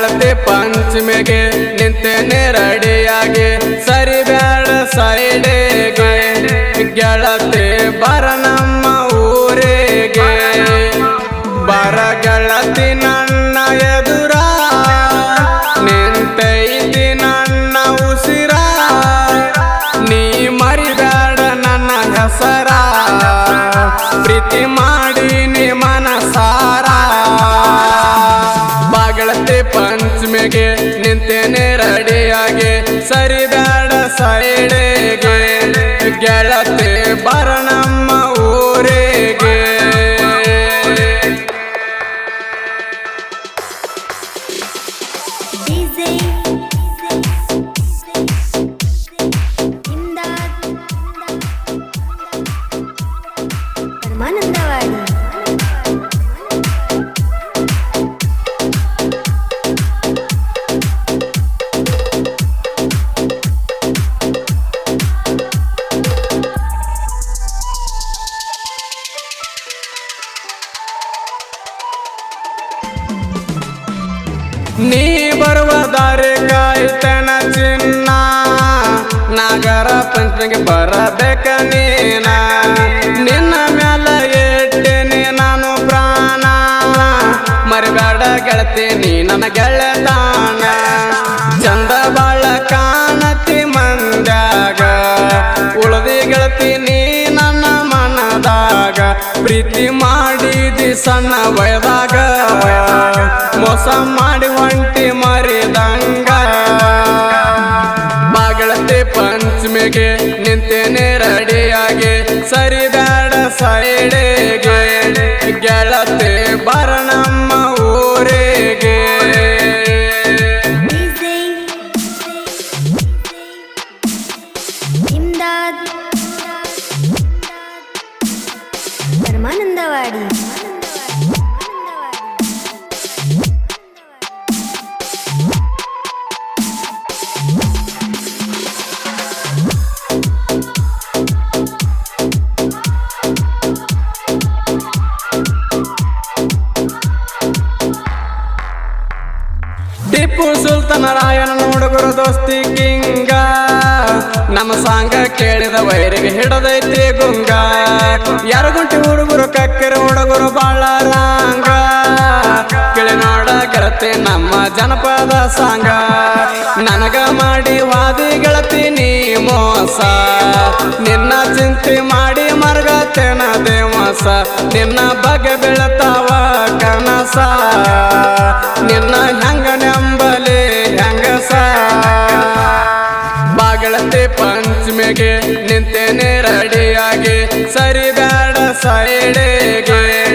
ಬಾಗಳತೆ ಪಂಚಮಿಗೆ ನಿಂತೇನೆ ರೆಡಿಯಾಗಿ ಸರಿ ಬ್ಯಾಡ ಸೈಡೆಗೆ ಪಂಚಮಿಗೆ ನಿಂತೇನೆ ರೆಡಿಯಾಗೆ ಸರಿ ನಾಗರ ಪಂಚಮಿಗೆ ಬರಬೇಕ ನೀನ? ನಿನ್ನ ಮ್ಯಾಲ ಇಟ್ಟೇನಿ ನಾನು ಪ್ರಾಣ. ಮರಿಬೇಡ ಗೆಳತಿ, ನೀ ನನ್ನ ಗೆಳೆದಾನ ಚಂದ ಬಾಳ ಕಾಣತಿ ಮಂದಾಗ ಉಳದಿ ನೀ ನನ್ನ ಮನದಾಗ. ಪ್ರೀತಿ ಮಾಡಿದಿ ಸಣ್ಣ ವಯದಾಗ. ಮೋಸ ಮಾಡಿ ಒಂಟಿ ನಿಂತೇನೆ ರೆಡಿಯಾಗಿ ಸರಿ ಬೇಡ ಸೈಡೆಗೆ ರಾಯನ ನೋಡುಗರು ದೋಸ್ತಿ ಕಿಂಗ. ನಮ್ಮ ಸಾಂಗ ಕೇಳಿದ ವೈರಿಗೆ ಹಿಡದೈತಿ ಗುಂಗ. ಯಾರು ಗುಂಟಿ ಹುಡುಗರು ಕಕ್ಕಿರ ಹುಡುಗರು ಬಾಳ ರಾಂಗ. ಕೇಳಿ ನೋಡ ಗೆಳತಿ ನಮ್ಮ ಜನಪದ ಸಾಂಗ. ನನಗ ಮಾಡಿ ವಾದಿ ಗೆಳತಿ ನೀ ಮೋಸ. ನಿನ್ನ ಚಿಂತೆ ಮಾಡಿ ಮರಗತೇನ ದೇವಸ ನಿನ್ನ ಬಗೆ ನಿಂತೇನೆ ಸರಿ ಬೇಡ ಸೈಡೆಗೆ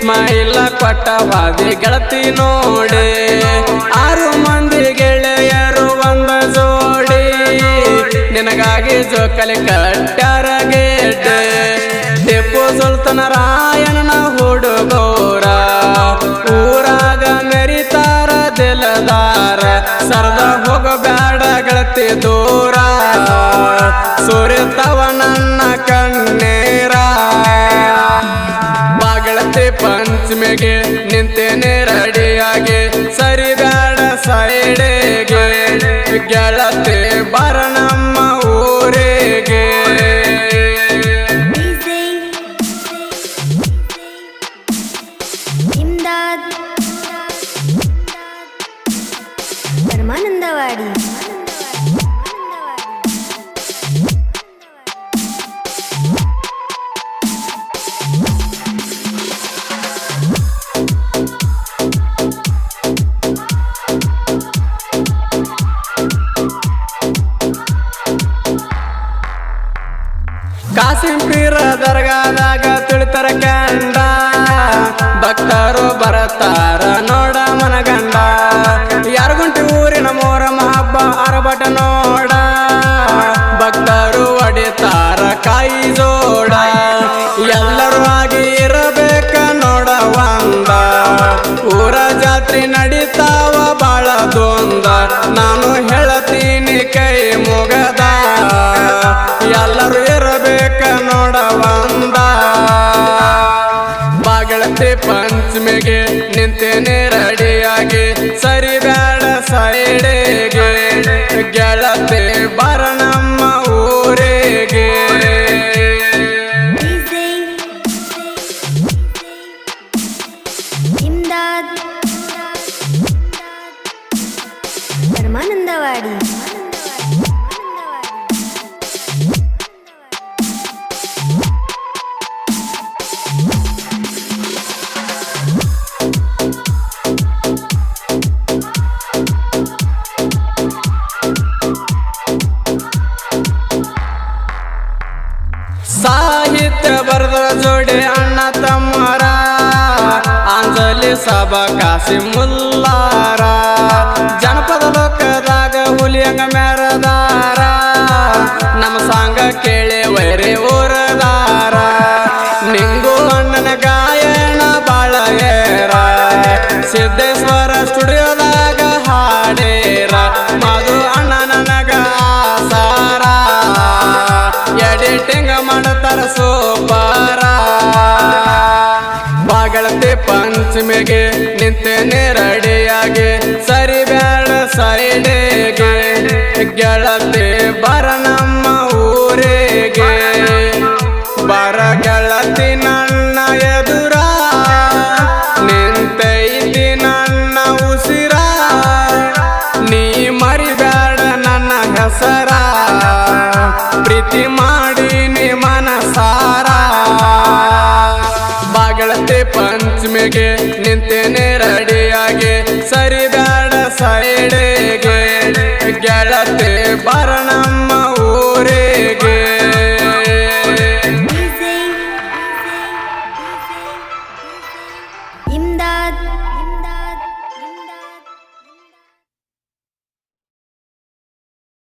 ಸ್ಮೈಲ್ ಕೊಟ್ಟವಾದಿ ಗೆಳತಿ ನೋಡಿ. ಆರು ಮಂದಿ ಗೆಳೆಯರು ಒಂದ ಜೋಡಿ. ನಿನಗಾಗಿ ಜೋಕಲಿ ಕಟ್ಟಾರ ಪಂಚಮಿಗೆ ನಿಂತೇನೆ ರೆಡಿಯಾಗಿ ಸರಿ ಬೇಡ ಸೈಡೆಗೆ ಗೆಳತಿ ಬರ ನಮ್ಮ ಊರಿಗೆ ಪರಮಾನಂದವಾಡಿ ಅರಬಟ ನೋಡ. ಭಕ್ತರು ಒಡೆತಾರ ಕೈ ಜೋಡ. ಎಲ್ಲರೂ ಆಗಿ ಇರಬೇಕ ನೋಡ ಒಂದ. ಊರ ಜಾತ್ರೆ ನಡೀತಾವ ಬಾಳ ದೊಂದ ನಾನು ಹೇಳತೀನಿ ಕೈ ಮುಗದ. ಪರಮಾನಂದವಾಡಿ ಸಾಹಿತ್ಯ ಬರೆದ ಜೋಡಿ ಅಣ್ಣ ತಮ್ಮರ ಅಂಜಲಿ ಸಭ ಕಾಸಿ ಮುಲ್ಲಾರ ಜನಪದ ಪಂಚಮಿಗೆ ನಿಂತೇನೆ ರೆಡಿಯಾಗಿ ಸರಿ ಬೇಡ ಸೈಡೆಗೆ ಗೆಳತಿ ನಿಂತೇನೆ. ರೆಡಿ